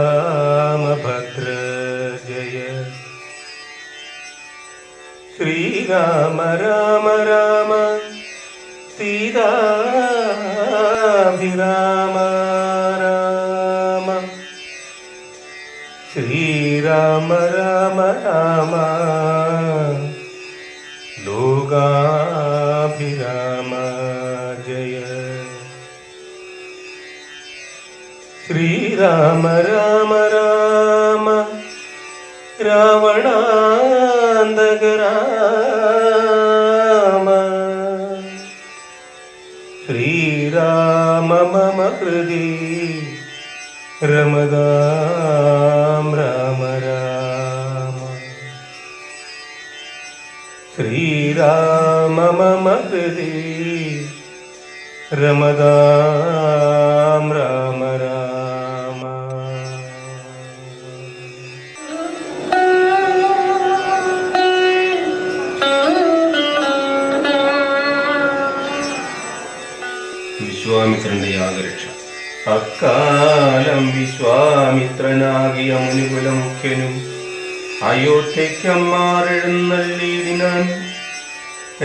राम जय श्रीराम राम राम सीताभिराम राम। श्रीराम राम राम। राम राम राम। रावणान श्रीराम मम हृदि। रम राम राम। श्रीराम मम हृदि। रम राम। വിശ്വാമിത്രനാകിയ മുനികുലമുഖ്യനും മുഖ്യനും അയോധ്യയ്ക്കമ്മാറെഴുന്നള്ളിയിടിനാൻ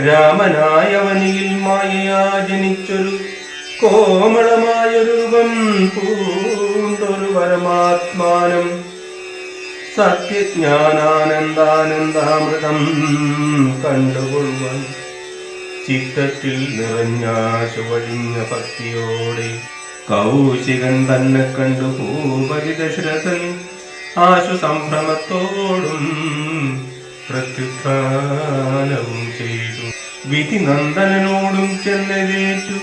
രാമനായവനിയിൽ മായയാ ജനിച്ചൊരു കോമളമായൊരു രൂപം പൂണ്ടൊരു പരമാത്മാനം സത്യജ്ഞാനാനന്ദാനന്ദാമൃതം കണ്ടുകൊള്ളുവാൻ ചിത്തത്തിൽ നിറഞ്ഞാശു വഴിഞ്ഞ ഭക്തിയോടെ കൗശികൻ തന്നെ കണ്ടു ഭൂപതി ദശരഥൻ ആശു സംഭ്രമത്തോടും പ്രത്യുത്ഥാനവും ചെയ്തു. വിധി നന്ദനോടും ചെന്നതേറ്റു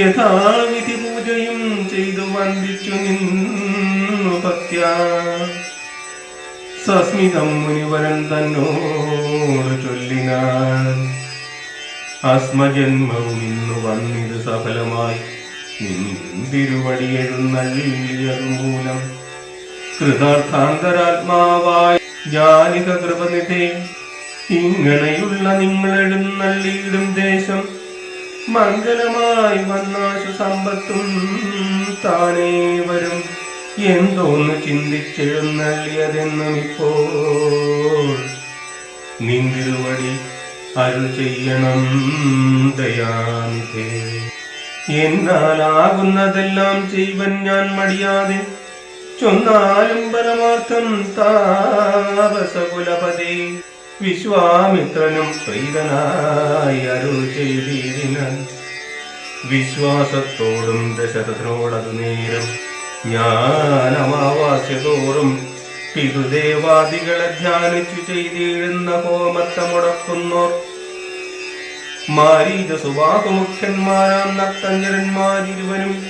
യഥാവിധി പൂജയും ചെയ്തു വന്ദിച്ചു നിന്നു പത്യ സസ്മിതം മുനിവരൻ തന്നോട് ചൊല്ലിനാൻ. അസ്മജന്മവും ഇന്നു വന്നിത് സഫലമായി. നിന്തിരുവടിയെഴുന്നള്ളിയതു മൂലം കൃതാർത്ഥാന്തരാത്മാവായ ജാനിക കൃപനിധേ ഇങ്ങനെയുള്ള നിങ്ങൾ എഴുന്നള്ളിയിടും ദേശം മംഗലമായി വന്നാശു സമ്പത്തും താനേ വരും. എന്തോന്ന് ചിന്തിച്ചെഴുന്നള്ളിയതെന്നും ഇപ്പോൾ നിന്തിരുവടി അരുൾ ചെയ്യണം ദയാനിധേ. എന്നാലാകുന്നതെല്ലാം ചെയ്വൻ ഞാൻ മടിയാതെ ചൊന്നാലും പരമാർത്ഥം താപസകുലപതി വിശ്വാമിത്രനും പ്രീതനായി അരുൾ ചെയ്തിരിനാൻ വിശ്വാസത്തോടും ദശരഥനോടതു നേരം ജ്ഞാനമാവാസ്യതോറും പിതൃദേവാദികളെ ധ്യാനിച്ചു ചെയ്തിടുന്ന ഹോമത്തെ മുടക്കുന്നോർ മാരീച സുവാഹമുഖ്യന്മാരാം നക്തഞ്ജരന്മാരിരുവനും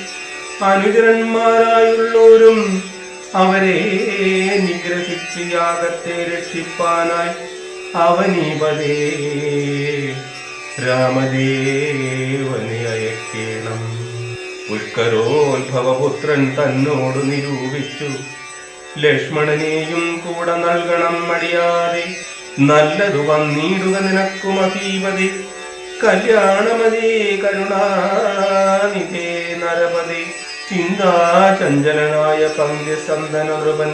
അനുചരന്മാരായുള്ളോരും അവരെ നിഗ്രഹിച്ച് യാഗത്തെ രക്ഷിപ്പാനായി അവനീപതേ രാമദേവനെ അയക്കേണം. പുഷ്കരോത്ഭവപുത്രൻ തന്നോട് നിരൂപിച്ചു. ലക്ഷ്മണനെയും കൂടെ നൽകണം മടിയാതെ. നല്ലതു വന്നിടുക നിനക്കും കല്യാണമതേ കരുണാനിധേ നരപതി ചിന്താചഞ്ചലനായ പങ്ക്യസന്തന നൃപൻ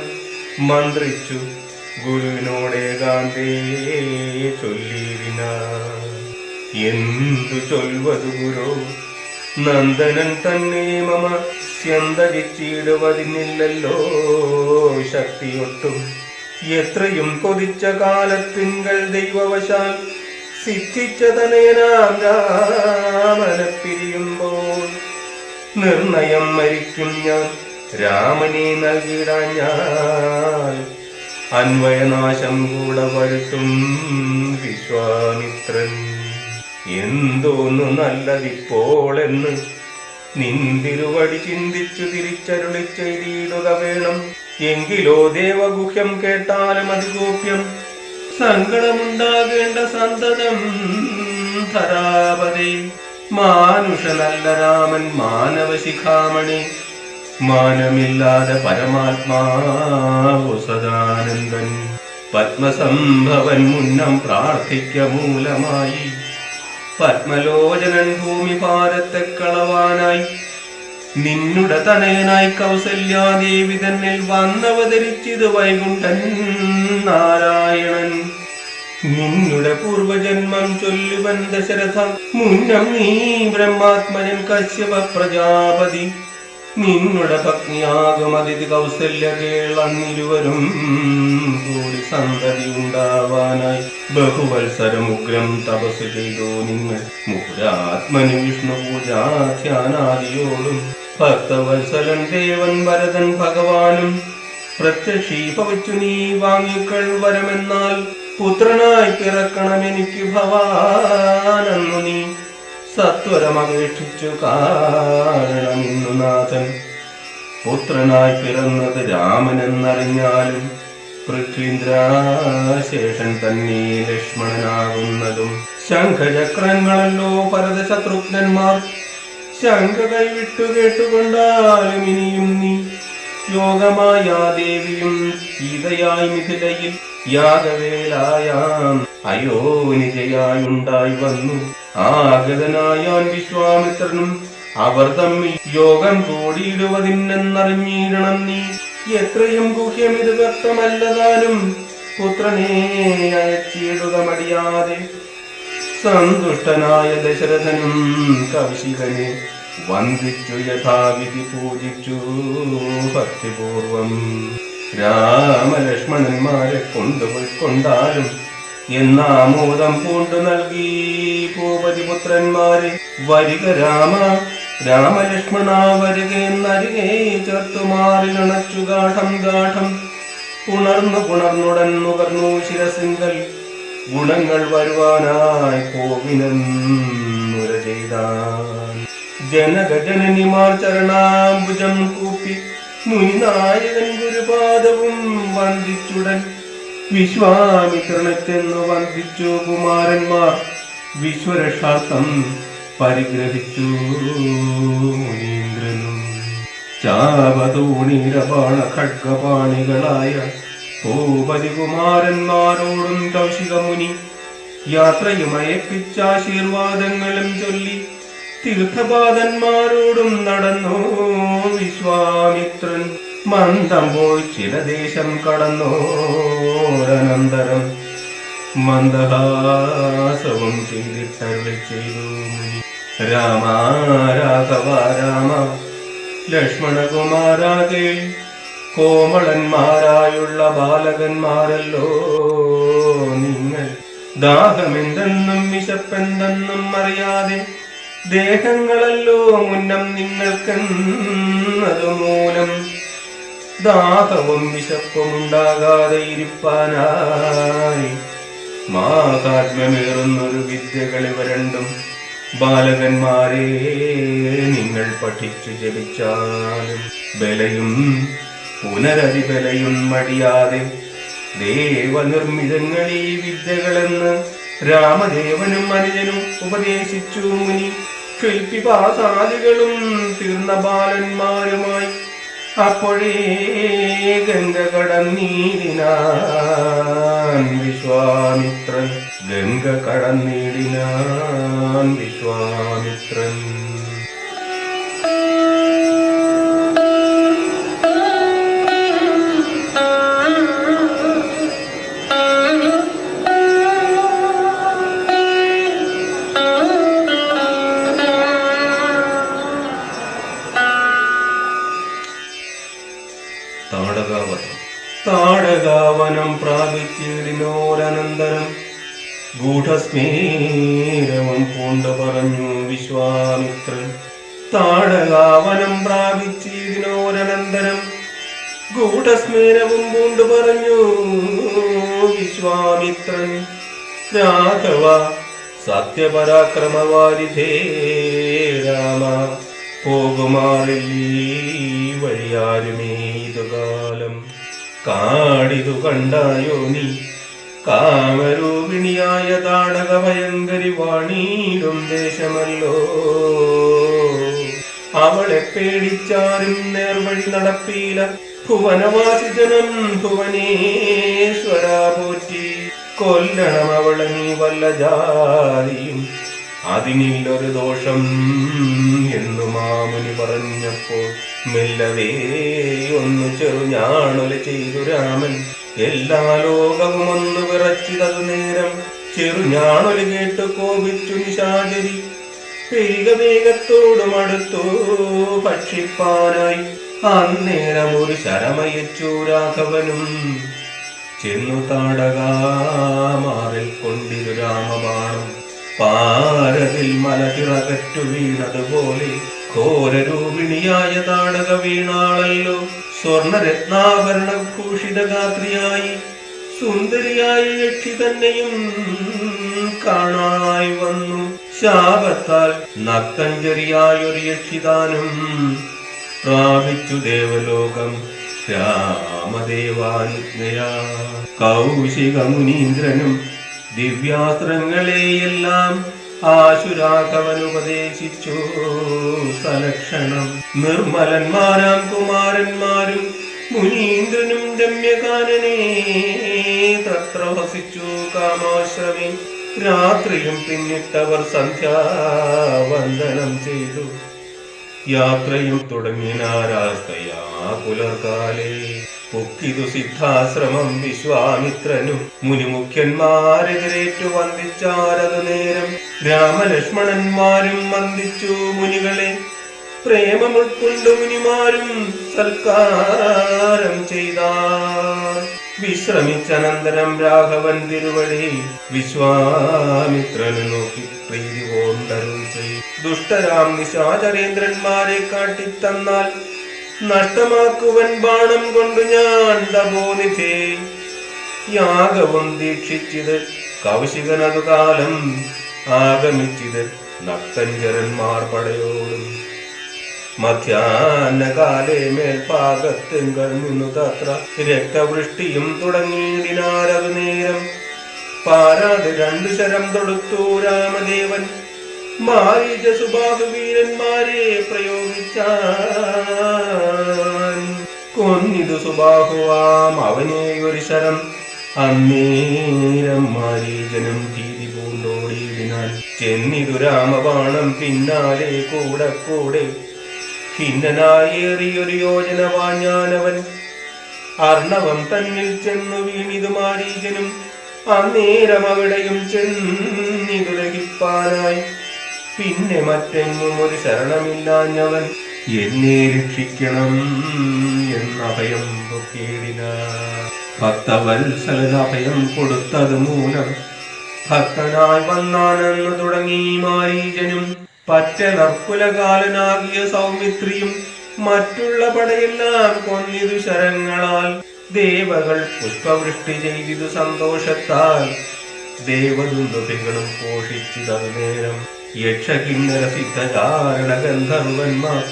മന്ത്രിച്ചു ഗുരുവിനോടേകാന്തേ ചൊല്ലിയിടിന എന്തു ചൊൽവതു ഗുരു? നന്ദനൻ തന്നെ മമ സ്യന്തരിച്ചിടുവതിനില്ലല്ലോ ശക്തിയൊട്ടും എത്രയും കൊതിച്ച കാലത്തിങ്കൾ ദൈവവശാൽ സിദ്ധിച്ച തനയനാം രാമനെ പിരിയുമ്പോൾ നിർണയം മരിക്കും ഞാൻ. രാമനെ നൽകിടാൻ ഞാൻ. അന്വയനാശം കൂടെ വരുത്തും വിശ്വാമിത്രൻ. എന്തോന്നു നല്ലതിപ്പോൾ എന്ന് നിന്തിരുവടി ചിന്തിച്ചു തിരിച്ചരുളിച്ചെയ്തിടുക വേണം. എങ്കിലോ ദേവഗുഹ്യം കേട്ടാലും അതിഗോപ്യം സങ്കടമുണ്ടാകേണ്ട സന്തതം ധരാപതി. മാനുഷനല്ല രാമൻ മാനവശിഖാമണി. മാനമില്ലാതെ പരമാത്മാവു സദാനന്ദൻ പത്മസംഭവൻ മുന്നം പ്രാർത്ഥിക്ക മൂലമായി. പത്മലോചനൻ ഭൂമി പാരത്തെ കളവാനായി. നിന്നുടെ തനയനായി കൗസല്യാദേവി തന്നിൽ വന്നവതരിച്ചത് വൈകുണ്ഠൻ നാരായണൻ. നിന്നുടെ പൂർവജന്മം ചൊല്ലുവൻ ദശരഥ മുന്നം നീ ബ്രഹ്മാത്മജൻ കശ്യപ പ്രജാപതി. നിന്നുടെ പത്നിയാകുമതിഥി കൗസല്യ കേളന്നിരുവരും കൂടി സന്തതി ഉണ്ടാവാനായി. ബഹുവത്സരം ഉഗ്രം തപസ് ചെയ്തു നിങ്ങൾ? മുഹുരാത്മന് വിഷ്ണു പൂജാധ്യാനാദിയോടും ഭക്തവത്സലൻ ദേവൻ വരതൻ ഭഗവാനും പ്രത്യക്ഷീഭവിച്ചു നീ വാങ്ങിക്കൾ വരമെന്നാൽ പുത്രനായി പിറക്കണം എനിക്ക് ഭവാനെന്നു നീ സത്വരമപേക്ഷിച്ചു കാരണം ഇന്നു നാഥൻ. പുത്രനായി പിറന്നത് രാമനെന്നറിഞ്ഞാലും പൃഥ്വീന്ദ്രാശേഷൻ തന്നെ ലക്ഷ്മണനാകുന്നതും ശംഖചക്രങ്ങളല്ലോ പരത ശത്രുഘ്നന്മാർ ശംഖ വിട്ടുകേട്ടുകൊണ്ടാലും ഇനിയും നീ യോഗമായ ദേവിയും സീതയായി മിഥിലയിൽ യാഗവേലായാം അയോ നിജയായുണ്ടായി വന്നു. ആഗതനായാൻ വിശ്വാമിത്രനും അവർ തമ്മിൽ യോഗം കൂടിയിടുവതിനെന്നറിഞ്ഞിടണം നീ. എത്രയും ഗുഹ്യമിത് വ്യക്തമല്ലതാനും പുത്രനെ അയച്ചിടുക മടിയാതെ സന്തുഷ്ടനായ ദശരഥനും കൗശികനെ വന്ദിച്ചു യഥാവിധി പൂജിച്ചു. ഭക്തിപൂർവം രാമലക്ഷ്മണന്മാരെ കൊണ്ടുപോയിക്കൊണ്ടാലും എന്നാമോദം പൂണ്ടു നൽകി. ഭൂപതിപുത്രന്മാരെ വരിക രാമ രാമലക്ഷ്മണ വരിക എന്നരികെ ചേർത്തുമാറിലണച്ചു ഗാഠം ഗാഠം. ഉണർന്നു പുണർന്നുടൻ നുകർന്നു ശിരസിങ്കൽ. ഗുണങ്ങൾ വരുവാനായി പോവിനെന്നുര ചെയ്താൻ ജനകജനനിമാർ ചരണാംബുജം കൂപ്പി മുനിനായകൻ ഗുരുപാദവും വന്ദിച്ചുടൻ. വിശ്വാമിത്രനെ ചെന്നു വന്ദിച്ചു കുമാരന്മാർ. വിശ്വരക്ഷാർത്ഥം പരിഗ്രഹിച്ചു മുനീന്ദ്രനും. ചാവതോണീരപാണ ഖഡ്ഗപാണികളായ ഭൂപതികുമാരന്മാരോടും കൗശിക മുനി ആശീർവാദങ്ങളും ചൊല്ലി തീർത്ഥപാദന്മാരോടും നടന്നു. വിശ്വാമിത്രൻ മന്ദം പോയി ചില ദേശം കടന്നോരനന്തരം മന്ദഹാസവും ചെയ്തിട്ടരുളി ചെയ്തു. രാമ രാഘവ രാമ ലക്ഷ്മണകുമാരാകെ കോമളന്മാരായുള്ള ബാലകന്മാരല്ലോ. നിങ്ങൾ ദാഹമെന്തെന്നും വിശപ്പെന്തെന്നും അറിയാതെ ദേഹങ്ങളല്ലോ മുന്നം നിങ്ങൾക്കെന്നതു മൂലം. ദാഹവും വിശപ്പും ഉണ്ടാകാതെ ഇരിപ്പാനായി. മാഹാത്മ്യമേറുന്നൊരു വിദ്യകൾ ഇവ രണ്ടും ബാലകന്മാരെ നിങ്ങൾ പഠിച്ചു ജപിച്ചാലും ബലയും പുനരതിബലയും മടിയാതെ ദേവനിർമ്മിതങ്ങൾ ഈ വിദ്യകളെന്ന് രാമദേവനും അനുജനും ഉപദേശിച്ചു മുനി. ശില്പിപാസാദികളും തീർന്ന ബാലന്മാരുമായി അപ്പോഴേ ഗംഗ കടന്നീടിനാൻ വിശ്വാമിത്രൻ. ഗംഗ കടന്നീടിനാൻ വിശ്വാമിത്രൻ. ഗൂഢസ്മേരവും പൂണ്ട പറഞ്ഞു വിശ്വാമിത്രൻ. താടകാവനം പ്രാപിച്ചിതിനോരനന്തരം ഗൂഢസ്മേരവും പൂണ്ടു പറഞ്ഞു വിശ്വാമിത്രൻ. രാഘവ സത്യപരാക്രമവാരിധേ രാമ പോകുമാറില്ലീ വഴിയാരുമേതുകാലം കാടിതു കണ്ടായോ നീ? കാമരൂപിണിയായ താടക ഭയങ്കരി വാണീടും ദേശമല്ലോ. അവളെ പേടിച്ചാരും നേർവഴി നടപ്പീല. ഭുവനവാസിജനം ഭുവനേശ്വര പോറ്റി. കൊല്ലണം അവളെ നീ വല്ല ജാതിയും. അതിനില്ലൊരു ദോഷം എന്നു മാമുനി പറഞ്ഞപ്പോൾ മെല്ലവേ ഒന്ന് ചെറുഞാണൊല ചെയ്തു രാമൻ. എല്ലാ ലോകവും ഒന്ന് വിറച്ചിതതു നേരം ചെറുഞാണൊല കേട്ട് കോപിച്ചു നിശാചരി. വേഗ വേഗത്തോടും അടുത്തു ഭക്ഷിപ്പാനായി അന്നേരം ഒരു ശരമയച്ചു രാഘവനും. ചെന്നു താടകാമാറിൽ കൊണ്ടിരു രാമബാണം. പാരതിൽ മലതിറകറ്റു വീണതുപോലെ ഘോരരൂപിണിയായ താടക വീണാളല്ലോ. സ്വർണരത്നാഭരണ സുന്ദരിയായി യക്ഷി തന്നെയും കാണായി വന്നു. ശാപത്താൽ നക്തഞ്ചരിയായൊരു യക്ഷിതാനും പ്രാപിച്ചു ദേവലോകം രാമദേവാനുജ്ഞയാ. കൗശിക മുനീന്ദ്രനും ദിവ്യാസ്ത്രങ്ങളെയെല്ലാം ആശുരാഘവനുപദേശിച്ചു സലക്ഷണം നിർമ്മലന്മാരാം കുമാരന്മാരും മുനീന്ദ്രനും രമ്യകാനനെ തത്ര വസിച്ചു കാമാശ്രമി. രാത്രിയും പിന്നിട്ടവർ സന്ധ്യാവന്ദനം ചെയ്തു. യാത്രയും തുടങ്ങിനാരാസ്തയാ പുലർകാലേ. പൊക്കിതു സിദ്ധാശ്രമം വിശ്വാമിത്രനും മുനിമുഖ്യന്മാരെതിരേറ്റു വന്ദിച്ചാരതു നേരം രാമലക്ഷ്മണന്മാരും വന്ദിച്ചു മുനികളെ. പ്രേമമുൾക്കൊണ്ട് മുനിമാരും സൽക്കാരം വിശ്രമിച്ച വിശ്രമിച്ചനന്തരം രാഘവൻ തിരുവഴി വിശ്വാമിത്രനു നോക്കി പ്രീതി കൊണ്ടരുൾ ദുഷ്ടരാം നിശാചരേന്ദ്രന്മാരെ കാട്ടിത്തന്നാൽ നഷ്ടമാക്കുവൻ ബാണം കൊണ്ടു ഞാൻ തപോനിധേ യാഗവും ദീക്ഷിച്ചത് കൗശികനതു കാലം ആഗമിച്ചത് നക്തഞ്ചരന്മാർ പടയോടും. മധ്യാഹ്നകാലേ മേൽപാകത്തും നിന്നു തത്ര. രക്തവൃഷ്ടിയും തുടങ്ങിയിടിനാരതു നേരം പാരാതെ രണ്ടു ശരം തൊടുത്തു രാമദേവൻ. മാരീച സുബാഹുവീരന്മാരെ പ്രയോഗിച്ചാൻ. കൊന്നിതു സുബാഹുവാം അവനെ ഒരു ശരം. അന്നേരം മാരീജനം ഭീതി പൂണ്ടോടിയതിനാൽ ചെന്നിതു രാമബാണം പിന്നാലെ കൂടെ കൂടെ. ഖിന്നനായേറിയൊരു യോജന വാഞ്ഞാനവൻ. അർണവം തന്നിൽ ചെന്നു വീണിതു മാരീജനും. അന്നേരം അവിടെയും ചെന്നിതു ദഹിപ്പാനായി. പിന്നെ മറ്റെങ്ങും ഒരു ശരണമില്ലാഞ്ഞവൻ എന്നെ രക്ഷിക്കണം എന്ന അഭയം പൊക്കിയിടിന ഭക്തവത്സലത അഭയം കൊടുത്തത് മൂലം ഭക്തനായി വന്നാനെന്ന് തുടങ്ങി മാരീജനും പറ്റ നർക്കുലകാലനാകിയ സൗമിത്രിയും മറ്റുള്ള പടയെല്ലാം കൊന്നിതു ശരങ്ങളാൽ. ദേവകൾ പുഷ്പവൃഷ്ടി ചെയ്തിതു സന്തോഷത്താൽ. ദേവദുന്ദുതികളും പോഷിച്ചു നേരം യക്ഷകിന്നര സിദ്ധചാരണ ഗന്ധർവന്മാർ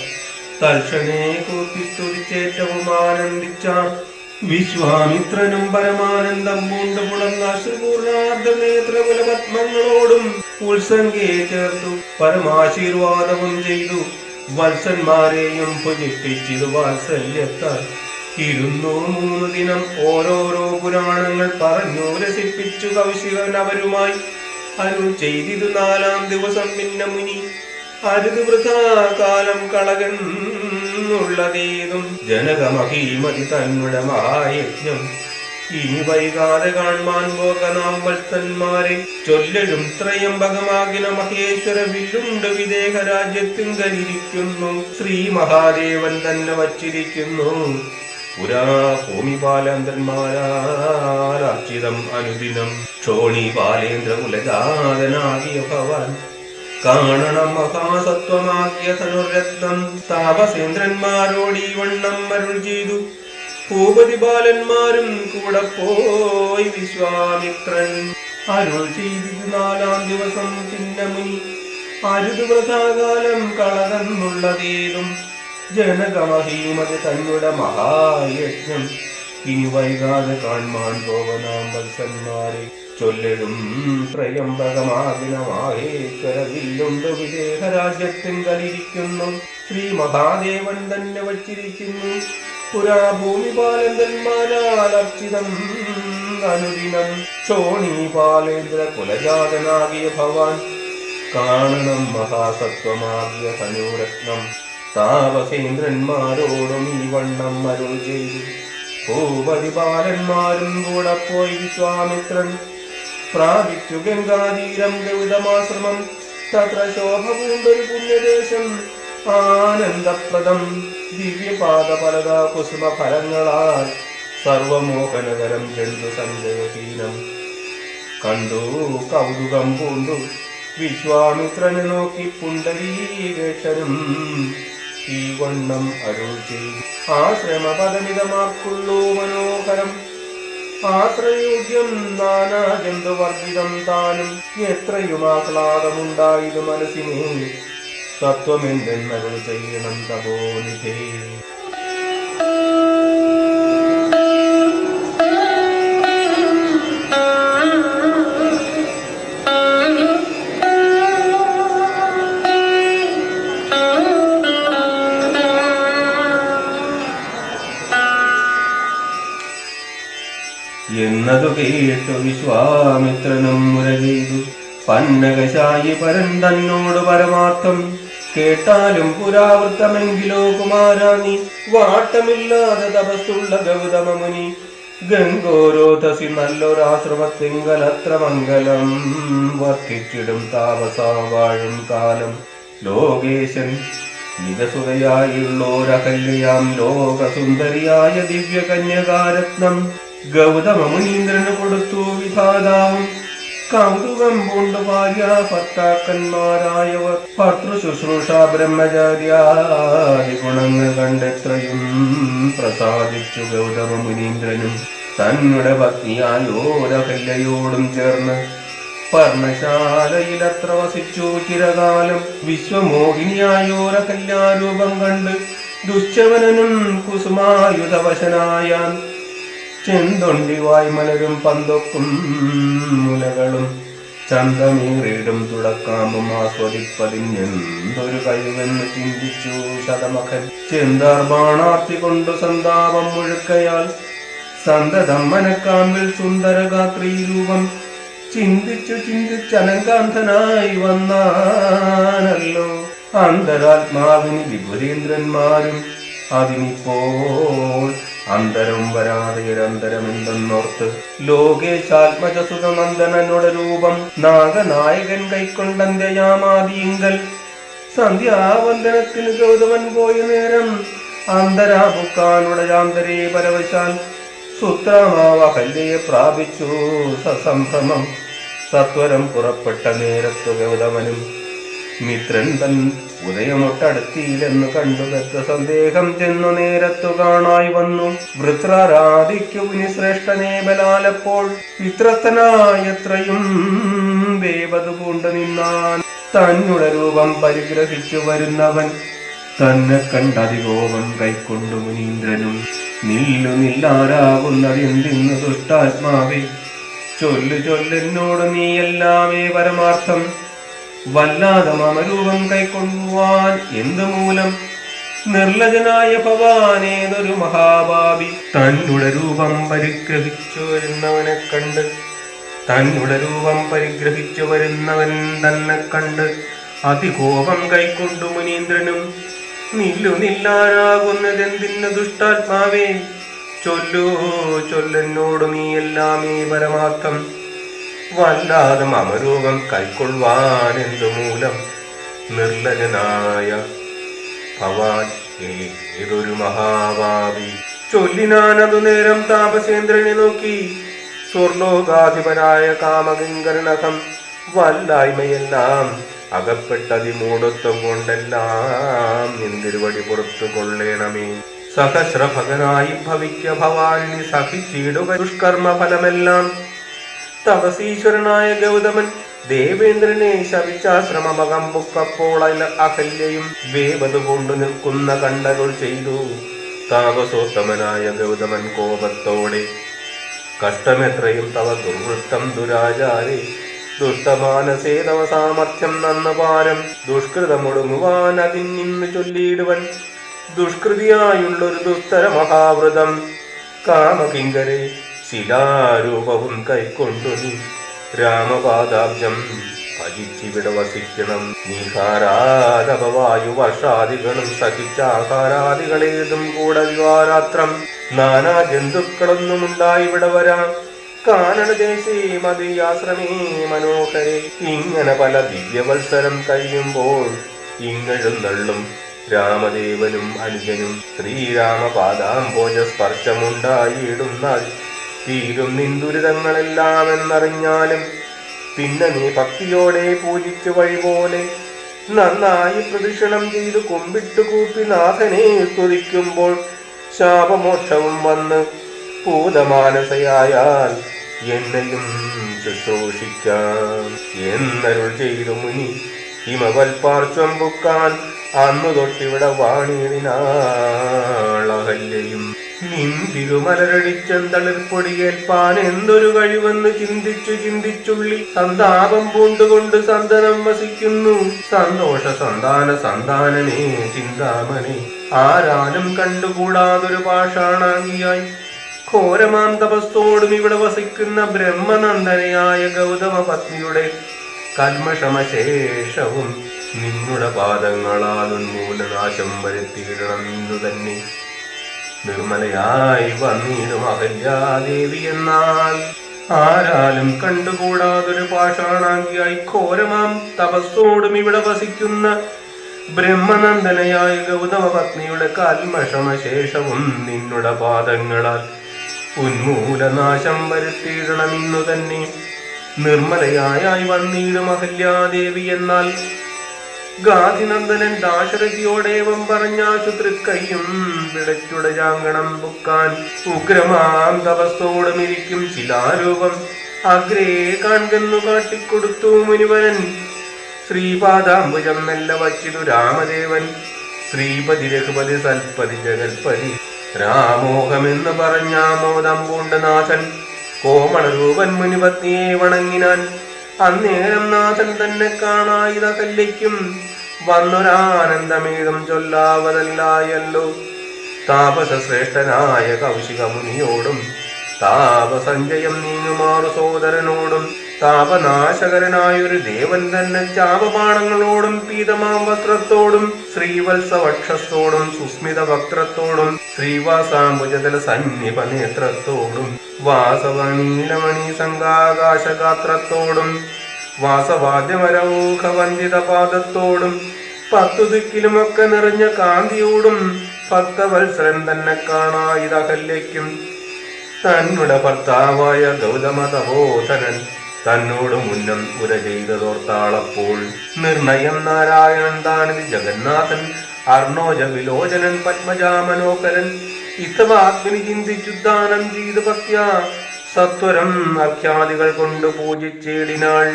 തൽക്ഷണേ കൂപ്പിസ്തുതിച്ചേറ്റവും ആനന്ദിച്ച വിശ്വാമിത്രനും പരമാനന്ദം പൂണ്ടു ശ്രീപൂർണാർദ്ധനേത്രകുല നേത്രകുലപത്മങ്ങളോടും ഉത്സംഗേ ചേർത്തു പരമാശീർവാദവും ചെയ്തു. വത്സന്മാരെയും ഭുജിപ്പിച്ചിതു വാത്സല്യത്താൽ. ഇരുന്നു മൂന്ന് ദിനം ഓരോരോ പുരാണങ്ങൾ പറഞ്ഞു രസിപ്പിച്ചു കൗശികൻ അവരുമായി അരുൾ ചെയ്തിതു നാലാം ദിവസം പിന്നെ മുനി. അരുത് വൃഥാകാലം കളകന്നുള്ളതേതും ജനകമഹീമതി തന്നുടെ മഹായജ്ഞം ഇനി വൈകാതെ കാൺമാൻ പോക നാം വത്സന്മാരെ. ചൊല്ലലും ത്രയംബകമാകിന മഹേശ്വര വില്ലുണ്ട് വിദേഹ രാജ്യത്തിങ്കലിരിക്കുന്നു ശ്രീ മഹാദേവൻ തന്നെ വച്ചിരിക്കുന്നു. പുരാ ഭൂമിപാലന്തന്മാരാർച്ചിതം അനുദിനം ക്ഷോണി ബാലേന്ദ്ര കുലജാതനാകിയ ഭവാൻ കാണണം മഹാസത്വമാകിയ തനുരത്നം താപസേന്ദ്രന്മാരോടീ വണ്ണം അരുൾ ചെയ്തു. ഭൂപതി ബാലന്മാരും കൂടെ പോയി വിശ്വാമിത്രൻ അരുൾ ചെയ്തിത് നാലാം ദിവസം. പിന്നെ മുനി അരുത് വൃഥാകാലം കളകന്നുള്ളതേതും ജനകമഹീമതി തന്നുട മഹായജ്ഞം ഇനി വൈകാതെ കാൺമാൻ പോവനാം വത്സന്മാരെ ചൊല്ലലും ത്രയംബകമാകിന മാഹേശ്വര വില്ലുണ്ട് വിദേഹ രാജ്യത്തിങ്കലിരിക്കുന്നു ശ്രീ മഹാദേവൻ തന്നെ വച്ചിരിക്കുന്നു. പുരാ ഭൂമിപാലന്തന്മാരാൽ അർച്ചിതം അനുദിനം. ചോണീപാലേന്ദ്ര കുലജാതനാകിയ ഭവാൻ. കാണണം മഹാസത്വമാകിയ തനൂരത്നം. താപസേന്ദ്രന്മാരോടും ഈ വണ്ണം അരുൾ ചെയ്തു. ഭൂപതിപാലന്മാരും കൂടെ പോയി വിശ്വാമിത്രൻ പ്രാപിച്ചു ഗംഗാതീരം ഗൗതമാശ്രമം തത്ര ശോഭ പൂണ്ടൊരു പുണ്യദേശം. ആനന്ദപ്രദം. ദിവ്യപാദ പലതാ കുസുമ ഫലങ്ങളാൽ സർവമോഹനകരം ജന്തു സഞ്ജയഹീനം കണ്ടു കൗതുകം പൂണ്ടു. വിശ്വാമിത്രനെ നോക്കി പുണ്ടരീകേശനും ഈ വണ്ണം അരുൾ ചെയ്തു. ആശ്രമപദമിതമാക്കുള്ളൂ മനോഹരം. ആശ്രയോഗ്യം നാനാജന്തുവർജിതം താനും. എത്രയും ആഹ്ലാദമുണ്ടായത് മനസ്സിനെ. തത്വമെന്തെന്നരുൾ ചെയ്യണം തപോനിധേ. എന്നതു കേട്ടു വിശ്വാമിത്രനും മുര പന്നകശായി പരൻ തന്നോട് പരമാർത്ഥം കേട്ടാലും പുരാവൃത്തമെങ്കിലോ കുമാരാനി വാട്ടമില്ലാതെ തപസ്സുള്ള ഗൗതമ മുനി ഗംഗോരോധസി നല്ലൊരാശ്രമത്തിങ്കലത്ര മംഗലം. വർദ്ധിച്ചിടും താപസാവാഴും കാലം. ലോകേശൻ നിജസുതയായുള്ളോരകല്യാം ലോകസുന്ദരിയായ ദിവ്യകന്യകാരത്നം. ഗൗതമ മുനീന്ദ്രന് കൊടുത്തു വിധാതാവും കൗതുകം പൂണ്ട് ഭാര്യ ഭർത്താക്കന്മാരായവർ ഭർത്തൃ ശുശ്രൂഷ ബ്രഹ്മചാര്യാദി ഗുണങ്ങൾ കണ്ടെത്രയും പ്രസാദിച്ചു ഗൗതമമുനീന്ദ്രനും. തന്നെ തന്നുടെ പത്നിയായോരകല്യയോടും ചേർന്ന് പർണശാലയിലത്ര വസിച്ചു ചിരകാലം. വിശ്വമോഹിനിയായോരകല്യാരൂപം കണ്ട് ദുശ്ചവനനും കുസുമായുധവശനായാൻ ചെന്തൊണ്ടി വായ്മലരും പന്തൊക്കും മുലകളും ചന്തമേറിയിടും തുടക്കാമ്പും ആസ്വദിപ്പതിഞ്ഞെന്തൊരു കഴിവെന്ന് ചിന്തിച്ചു ശതമഖൻ. ചെന്താർ ബാണാർത്തി കൊണ്ടു സന്താപം മുഴുക്കയാൽ സന്തതം മനക്കാമ്പിൽ സുന്ദരഗാത്രീ രൂപം ചിന്തിച്ചു ചിന്തിച്ചനങ്കാന്തനായി വന്നാനല്ലോ. അന്തരാത്മാവിന് വിപുരേന്ദ്രന്മാരും അതിനിപ്പോൾ അന്തരം വരാതെ ഒരന്തരമെന്തെന്നോർത്ത് ലോകേശാത്മജസുതനന്ദനനുടെ രൂപം നാഗനായകൻ കൈക്കൊണ്ടന്ത്യയാമാദിയിങ്കൽ സന്ധ്യാവന്ദനത്തിന് ഗൗതമൻ പോയ നേരം അന്തരാമുക്കാനുടയാന്തരേ പരവശാൽ സുത്രമാവഹല്യെ പ്രാപിച്ചു സസംഭ്രമം. സത്വരം പുറപ്പെട്ട നേരത്തു ഗൗതമനും മിത്രൻ തൻ ഉദയമൊട്ടടുത്തിയില്ലെന്ന് കണ്ടു ദത്ത സന്ദേഹം ചെന്നു നേരത്തു കാണായി വന്നു. വൃത്രാരാധിക്കു ശ്രേഷ്ഠനെ ബലാലപ്പോൾ വിത്രസ്തനായത്രയും ദേവതു പൂണ്ടു നിന്നാൻ തന്നുടെ രൂപം പരിഗ്രഹിച്ചു വരുന്നവൻ. തന്നെ കണ്ടതികോപം കൈക്കൊണ്ടു മുനീന്ദ്രനും. നില്ലു നില്ലാരാകുന്നതെന്തിന്ന് ദുഷ്ടാത്മാവേ? ചൊല്ലു ചൊല്ലെന്നോട് നീ എല്ലാമേ പരമാർത്ഥം വല്ലാതെ മമരൂപം കൈക്കൊള്ളുവാൻ എന്തു മൂലം? നിർലജനായ ഭവാനേതൊരു മഹാഭാവി തന്നുടെ രൂപം പരിഗ്രഹിച്ചു വരുന്നവനെ കണ്ട് തന്നുടെ രൂപം പരിഗ്രഹിച്ചു വരുന്നവൻ തന്നെ കണ്ട് അതികോപം കൈക്കൊണ്ടു മുനീന്ദ്രനും നില്ലു നില്ലാനാകുന്നതെന്തിന് ദുഷ്ടാത്മാവേ? ചൊല്ലൂ ചൊല്ലെന്നോട് നീ എല്ലാമേ പരമാർത്ഥം. വല്ലാതെ മമരോഗം കൈക്കൊള്ളുവാൻ എന്തു മൂലം? നിർലജനായ ഭവാൻ ഏതൊരു മഹാഭാവി ചൊല്ലിനാനതു നേരം താപസേന്ദ്രനെ നോക്കി. സ്വർലോകാധിപനായ കാമകിങ്കരണകം വല്ലായ്മയെല്ലാം അകപ്പെട്ടതി മൂടത്വം കൊണ്ടെല്ലാം നിന്തിരുവടി പുറത്തു കൊള്ളേണമേ. സഹസ്രഭകനായി ഭവിക്ക ഭവാനി സഹിച്ചിടുക ദുഷ്കർമ്മ ഫലമെല്ലാം തപസീശ്വരനായ ഗൗതമൻ ദേവേന്ദ്രനെ ശവിച്ചാശ്രമമകം പുക്കപ്പോൾ അല- അഹല്യയും വേവത് കൊണ്ടു നിൽക്കുന്ന കണ്ടകൾ ചെയ്തു. താപസോത്തമനായ ഗൗതമൻ കോപത്തോടെ കഷ്ടമെത്രയും തവ ദുർവൃത്തം ദുരാചാരി ദുഷ്ടമാനസേ തവ സാമർഥ്യം നന്ന പാരം ദുഷ്കൃതമൊടുങ്ങുവാൻ അതിൽ നിന്ന് ചൊല്ലിയിടുവൻ. ദുഷ്കൃതിയായുള്ളൊരു ദുസ്തര മഹാവ്രതം കാമകിങ്കരെ ശിലാരൂപവും കൈക്കൊണ്ടു നീ. രാമപാദാബ്ജം ഭജിച്ചിവിടെ വസിക്കണം. നീഹാരാതപവായു വർഷാദികളും സഹിച്ചാഹാരാദികളേതും കൂടെ വിവാരാത്രം. നാനാ ജന്തുക്കളൊന്നും ഇവിടെ വരാം കാനഡദേശേ മതിയാശ്രമേ മനോഹരെ. ഇങ്ങനെ പല ദിവ്യവത്സരം കഴിയുമ്പോൾ ഇങ്ങഴുന്നള്ളും രാമദേവനും അനുജനും ശ്രീരാമപാദാംബോജ സ്പർശമുണ്ടായിടുന്നാൽ തീരും നിന്ദുരിതങ്ങളെല്ലാം എന്നറിഞ്ഞാലും പിന്നെ നീ ഭക്തിയോടെ പൂജിച്ചു വഴി പോലെ നന്നായി പ്രദക്ഷിണം ചെയ്തു കുമ്പിട്ടു കൂപ്പി നാഥനെ സ്തുതിക്കുമ്പോൾ ശാപമോക്ഷവും വന്ന് ഭൂതമാനസയായാൽ എന്നെയും ശുശ്രൂഷിക്കാം. എന്നരുൾ ചെയ്തു മുനി ഹിമവൽപാർശ്വം പൊക്കാൻ അന്നു തൊട്ടിവിടെ നിന്തിരുമലരടിച്ചെന്തളിർപ്പൊടിയേൽപ്പാൻ എന്തൊരു കഴിവെന്ന് ചിന്തിച്ചു ചിന്തിച്ചുള്ളി സന്താപം പൂണ്ടുകൊണ്ട് സന്തനം വസിക്കുന്നു. സന്തോഷ സന്താന സന്താനനേ ചിന്താമണി ആരാലും കണ്ടുകൂടാതൊരു പാഷാണാംഗിയായി. ഘോരമാം തപസ്തോടും ഇവിടെ വസിക്കുന്ന ബ്രഹ്മനന്ദനയായ ഗൗതമ പത്നിയുടെ കൽമഷമശേഷവും നിന്നുടെ പാദങ്ങളാൽ ഉന്മൂലനാശം വരുത്തിയിടണം എന്നു തന്നെ നിർമ്മലയായി വന്നിടും അഹല്യാദേവി എന്നാൽ. ആരാലും കണ്ടുകൂടാതൊരു പാഷാണാങ്കിയായി ഘോരമാം തപസ്സോടും ഇവിടെ വസിക്കുന്ന ബ്രഹ്മനന്ദനയായ ഗൗതമ പത്നിയുടെ കാൽമഷമശേഷവും നിന്നുടെ പാദങ്ങളാൽ ഉന്മൂലനാശം വരുത്തിയിടണം ഇന്നു തന്നെ നിർമ്മലയായി വന്നിടും അഹല്യാദേവി എന്നാൽ ഗാധിനന്ദനൻ ദാശരഥിയോടേവം പറഞ്ഞാശു തൃക്കൈയും വിളച്ചുടജാങ്കണം പുക്കാൻ ഉഗ്രമാം തപസ്സോടുമിരിക്കും ശിലാരൂപം. അഗ്രേ കാൺകെന്നു കാട്ടിക്കൊടുത്തു മുനിവരൻ ശ്രീപാദാംബുജം നല്ല വച്ചിതു രാമദേവൻ. ശ്രീപതി രഘുപതി സൽപതി ജഗൽപതി രാമോഹമെന്ന് പറഞ്ഞാമോദം പൂണ്ടനാഥൻ കോമണരൂപൻ മുനിപത്നിയെ വണങ്ങിനാൻ. അന്നേരം നാഥൻ തന്നെ കാണായിത കല്ലിക്കും. വന്നൊരാനന്ദമേതം ചൊല്ലാവതല്ലായല്ലോ. താപസശ്രേഷ്ഠനായ കൗശിക മുനിയോടും താപസഞ്ജയം നീങ്ങുമാറു സോദരനോടും താപനാശകരനായൊരു ദേവൻ തന്നെ ചാപബാണങ്ങളോടും പീതമാം വസ്ത്രത്തോടും ശ്രീവത്സ വക്ഷത്തോടും സുസ്മിത വക്രത്തോടും ശ്രീവാസാംബുജതല സന്നിപ നേത്രത്തോടും വാസവനീലമണി സംഘാകാശഗാത്രത്തോടും വാസവാദ്യമരൗഖ പാദത്തോടും പത്തു ദിക്കിലുമൊക്കെ നിറഞ്ഞ കാന്തിയോടും ഭക്തവത്സരൻ തന്നെ കാണായിതകല്യയ്ക്കും തന്നുട ഭർത്താവായ ഗൗതമ തപോധനൻ തന്നോട് മുന്നം ഉര ചെയ്തതോർത്താളപ്പോൾ നിർണയം നാരായണൻ താണിത് ജഗന്നാഥൻ അർണോജ വിലോചനൻ പത്മജാമനോകരൻ ഇത്തമാഗ്നി ചിന്തിച്ചു ദാനം ചെയ്ത് ഭക്യ സത്വരം അഖ്യാദികൾ കൊണ്ട് പൂജിച്ചേടിനാൾ.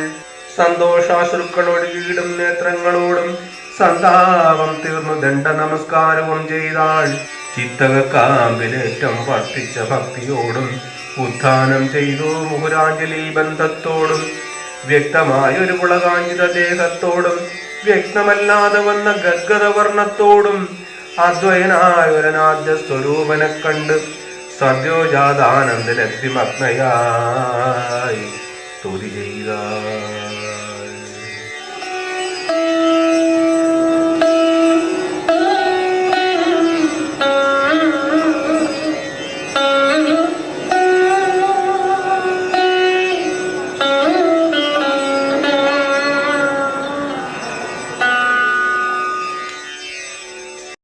വീടും നേത്രങ്ങളോടും സന്താപം തീർന്നു ദണ്ഡ നമസ്കാരവും ചെയ്താൾ. ചിത്തകക്കാമ്പിലേറ്റം വർദ്ധിച്ച ഭക്തിയോടും ഉത്ഥാനം ചെയ്തു മുഹുരാഞ്ജലി ബന്ധത്തോടും വ്യക്തമായൊരു പുളകാഞ്ചിത ദേഹത്തോടും വ്യക്തമല്ലാതെ വന്ന ഗദ്ഗതവർണത്തോടും അദ്വയനായൊരനാദ്യ സ്വരൂപനെ കണ്ട് സദ്യോജാതാനന്ദലക്തിമഗ്നയായി സ്തുതി ചെയ്ത.